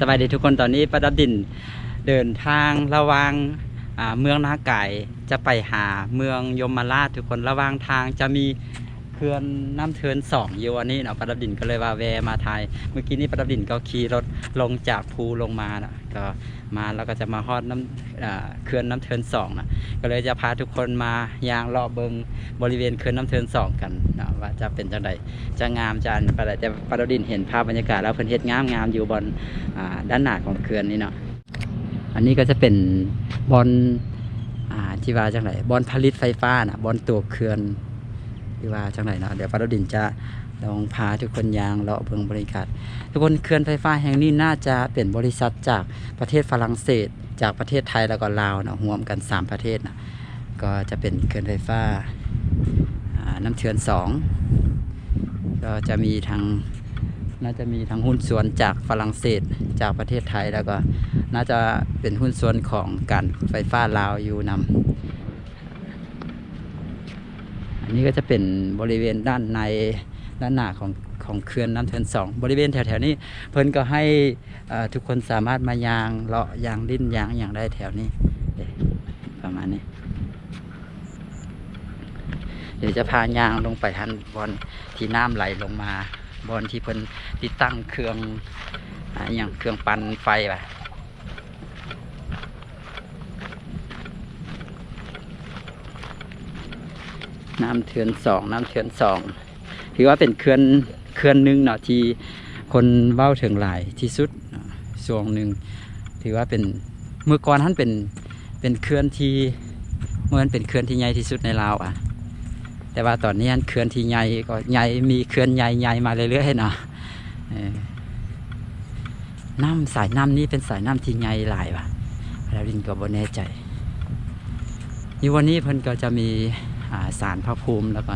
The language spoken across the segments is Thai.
สบายดีทุกคนตอนนี้ประดับดินเดินทางระวังเมืองนาไก่จะไปหาเมืองยมราชทุกคนระวังทางจะมีเขื่อนน้ำเทินสองอยู่อันนี้เนาะประดับดินก็เลยว่าแวะมาถ่ายเมื่อกี้นี้ประดับดินก็ขี่รถลงจากภูลงมานะ ก็มาแล้วก็จะมาฮอดน้ำเขื่อนน้ำเทินสองนะก็เลยจะพาทุกคนมายางรอบเบิงบริเวณเขื่อนน้ำเทินสองกันนะว่าจะเป็นจังไดจะงามจันประแต่ปรดินเห็นภาพบรรยากาศแล้วเพิ่นเฮ็ดงามงามอยู่บนด้านหน้าของเขื่อนนี่เนาะอันนี้ก็จะเป็นบอลอ่าที่ว่าจังไรบอลผลิตไฟฟ้านะบอลตัวเขื่อนที่ว่าจังไรเนาะเดี๋ยวปรดินจะ ลองพาทุกคนยางเลาะเบิงบรรยากาศทุกคนเขื่อนไฟฟ้าแห่งนี้น่าจะเป็นบริษัทจากประเทศฝรั่งเศส จากประเทศไทยแล้วก็ลาวเนาะรวมกันสามประเทศนะก็จะเป็นเขื่อนไฟฟ้าน้ำเทือนสองก็จะมีทางน่าจะมีทางหุ้นส่วนจากฝรั่งเศสจากประเทศไทยแล้วก็น่าจะเป็นหุ้นส่วนของการไฟฟ้าลาวอยู่นำอันนี้ก็จะเป็นบริเวณด้านใน ด้านหน้าของของเขื่อนน้ำเทินสองบริเวณแถวๆนี้ เพิ่นก็ให้ทุกคนสามารถมายางเลาะยางดิ้นยางอย่างได้แถวนี้ประมาณนี้ เดี๋ยวจะพายางลงไปทันบอลที่น้ำไหลลงมาบอลที่เพิ่นติดตั้งเครื่องอย่างเครื่องปั่นไฟไปน้ำเทือนสองน้ำเทือนสอง ถือว่าเป็นเคลื่อนเคลื่อนหนึ่งเนาะที่คนเว้าถึงหลายที่สุดช่วงหนึ่งถือว่าเป็นเมื่อก่อนท่านเป็นเป็นเคลื่อนที่เมื่อนั้นเป็นเคลื่อนที่ใหญ่ที่สุดในลาวอะ แต่ว่าตอนนี้อันเขื่อนที่ใหญ่ก็ใหญ่มีเขื่อนใหญ่ใหญ่มาเรื่อยๆเนาะน้ำสายน้ำนี้เป็นสายน้ำที่ใหญ่หลายว่ะแล้วดินก็บ่แน่ใจอยู่วันนี้เพิ่นก็จะมี สารพระภูมิแล้วก็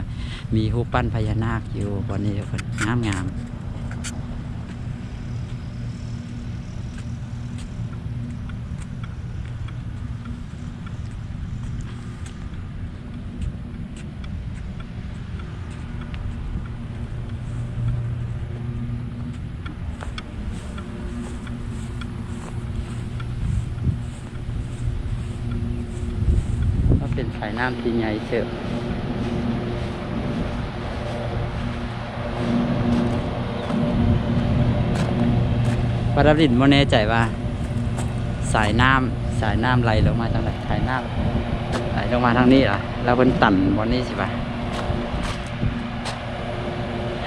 มีหูปปั้นพญานาคอยู่วันนี้เพิ่นงามงามก็ เป็นสายน้ำที่ใหญ่เชื่อปราดินบ่แน่ใจว่า สายน้ำสายน้ำไหลลงมาทางไหนสายน้ำไหลลงมาทางนี้เหรอแล้วเพิ่นตันบนนี้ใช่ปะ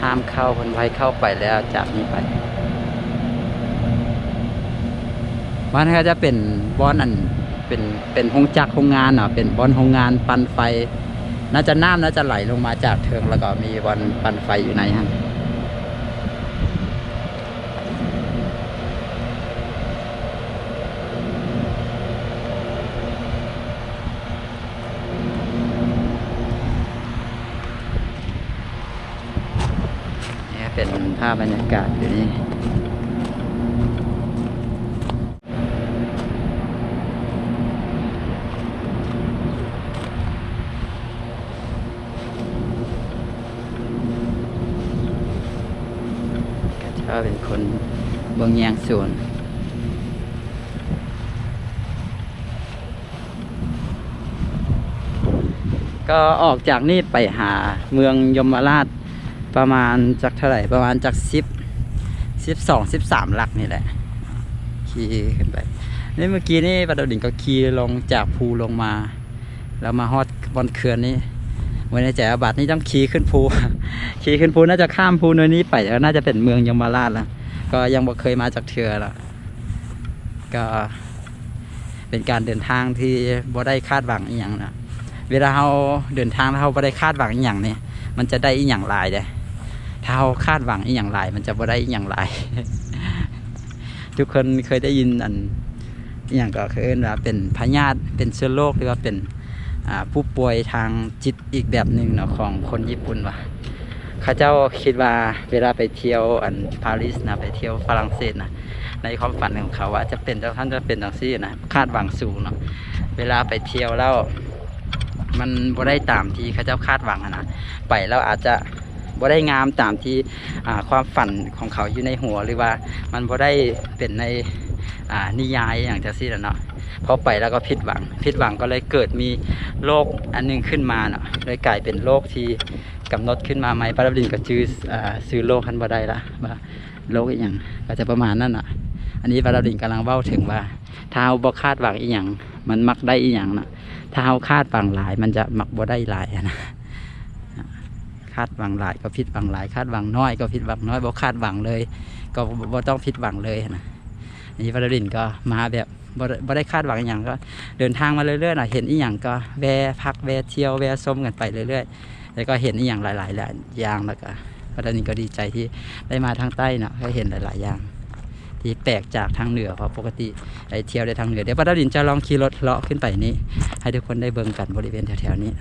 ห้ามเข้าเพิ่นไว้เข้าไปแล้วจากนี้ไปบ้านก็จะเป็นบอนอัน เป็นเป็นโรงจักรโรงงานเนาะเป็นบอนโรงงานปั่นไฟ น่าจะน้ำน่าจะไหลลงมาจากเทิงแล้วก็มีบอนปั่นไฟอยู่ในฮะนี่เป็นภาพบรรยากาศอยู่นี่ก็จะเป็นคนเบือ งแยงส่วนก็ออกจากนี่ไปหาเมืองยมราชประมาณจากเท่าไหร่ประมาณจากสิบสิบสองสิบสามหลักนี่แหละ ขี่ขึ้นไป นี่เมื่อกี้นี่ปะดาวดิ่งก็ขี่ลงจากภูลงมา แล้วมาฮอดบนเขื่อนนี้วันนี้แจกบัตรนี่ต้องขี่ขึ้นภู ขี่ขึ้นภูน่าจะข้ามภูนนี้ไปแล้วน่าจะเป็นเมืองยมราชแล้ว ก็ยังบ่เคยมาจากเทือละก็เป็นการเดินทางที่บ่ได้คาดหวังอีหยังนะเวลาเราเดินทางเราบ่ได้คาดหวังอีหยังเนี่ยมันจะได้อีหยังหลายเด้ถ้าเราคาดหวังอีหยังหลาย มันจะบ่ได้อีหยังหลาย ทุกคนเคยได้ยินอันอีหย่างก็คือว่าเป็นพยาธิเป็นเชื้อโรคหรือว่าเป็นผู้ป่วยทางจิตอีกแบบหนึ่งเนาะของคนญี่ปุ่นว่ะ ขาเจ้าคิดว่าเวลาไปเที่ยวอันปารีสนะไปเที่ยวฝรั่งเศสนะในความฝันของเขาว่าจะเป็นเจ้าท่านจะเป็นจังซี่นะคาดหวังสูงเนาะเวลาไปเที่ยวแล้วมันบ่ได้ตามที่เขาเจ้าคาดหวังนะไปแล้วอาจจะบ่ได้งามตามที่ความฝันของเขาอยู่ในหัวหรือว่ามันบ่ได้เป็นในนิยายอย่างจังซี่แหละเนาะพอไปแล้วก็ผิดหวังผิดหวังก็เลยเกิดมีโรคอันหนึงขึ้นมาเนาะเลยกลายเป็นโรคที่ กำหนดขึ้นมาใหม่ปาราบดินก็ชื่ออ่าซื้อโรคคันบ่ได้ละว่าโรคอีหยังก็จะประมาณนั้นน่ะ อันนี้ปาราบดินกำลังเว้าถึงว่าถ้าเราบ่คาดหวังอีหยังมันมักได้อีหยังนะถ้าเราคาดหวังหลาย มันจะมักบ่ได้หลายนะคาดหวังหลายก็ผิดหวังหลาย คาดหวังน้อยก็ผิดหวังน้อยบ่คาดหวังเลย ก็บ่ต้องผิดหวังเลยนะอันนี้ปาราบดินก็มาแบบบ่ได้คาดหวังอหย่างก็ เดินทางมาเรื่อยๆนะเห็นอีหยังก็แวะพักแวะเที่ยวแวะชมกันไปเรื่อยๆ แล้วก็เห็นอีหยังหลายๆหลายอย่างแล้วก็ปาราชนิก็ดีใจที่ได้มาทางใต้เนาะก็เห็นหลายๆอย่าง ที่แปลกจากทางเหนือเพราะปกติไอเที่ยวได้ทางเหนือเดี๋ยวป้าดาวดินจะลองขี่รถเลาะขึ้นไปนี้ ให้ทุกคนได้เบิ่งกันบริเวณแถวๆนี้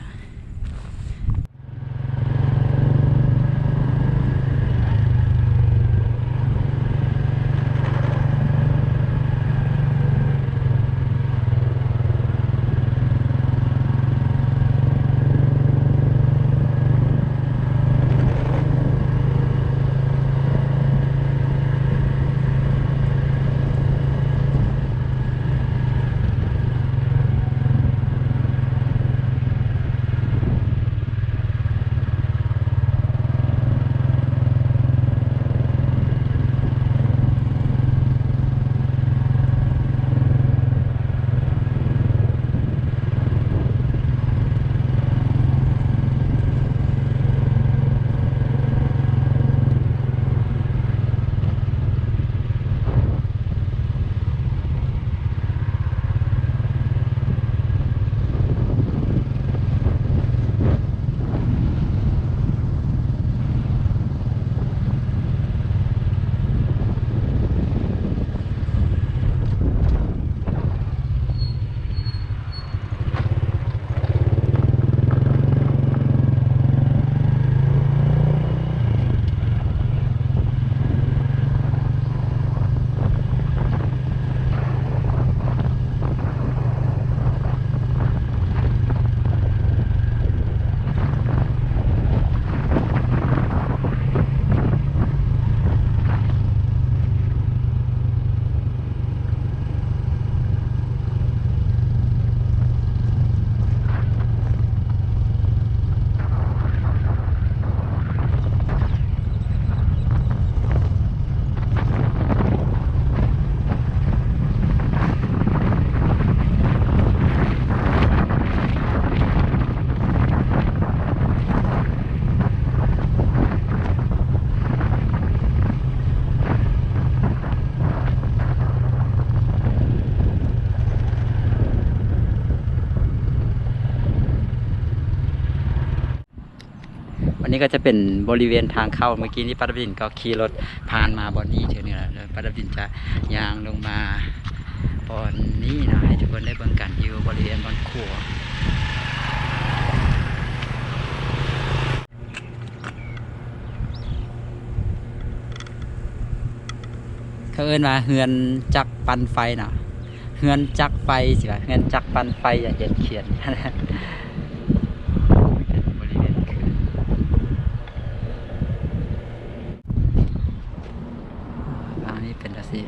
วันนี้ก็จะเป็นบริเวณทางเข้าเมื่อกี้นี้ปาดาวดินก็ขี่รถผ่านมาบอนนี้เท่านี้แหละปาดาวดินจะย่างลงมาบอนนี้นะให้ทุกคนได้เบิ่งกันอยู่บริเวณบอนขัวเขาเอิ้นว่าเฮือนจักปันไฟเนาะเฮือนจักไฟสิว่าเฮือนจักปันไฟอย่าเห็นเขียนเป็นบริเวณเขื่อนอันนี้เป็นอะไรสิ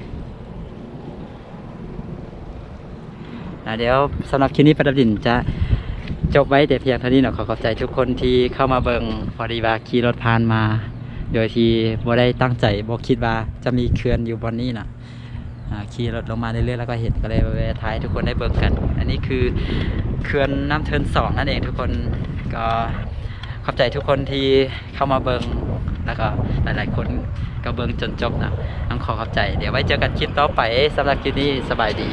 อ่า เดี๋ยวสำหรับคลิปนี้ประดับดินจะจบไว้แต่เพียงเท่านี้เนาะขอขอบใจทุกคนที่เข้ามาเบิงพอดีว่าขี่รถผ่านมา โดยที่บ่ได้ตั้งใจบ่คิดว่าจะมีเขื่อนอยู่บนนี้นะอ่าขี่รถลงมาเรื่อยๆแล้วก็เห็นก็เลยแวะท้ายทุกคนได้เบิงกัน อันนี้คือเขื่อนน้ำเทินสองนั่นเองทุกคนก็ขอบใจทุกคนที่เข้ามาเบิงแล้วก็หลายๆ คนก็เบิงจนจบนะต้องขอขอบใจ เดี๋ยวไว้เจอกันคลิปต่อไปสำหรับคลิปนี้สบายดี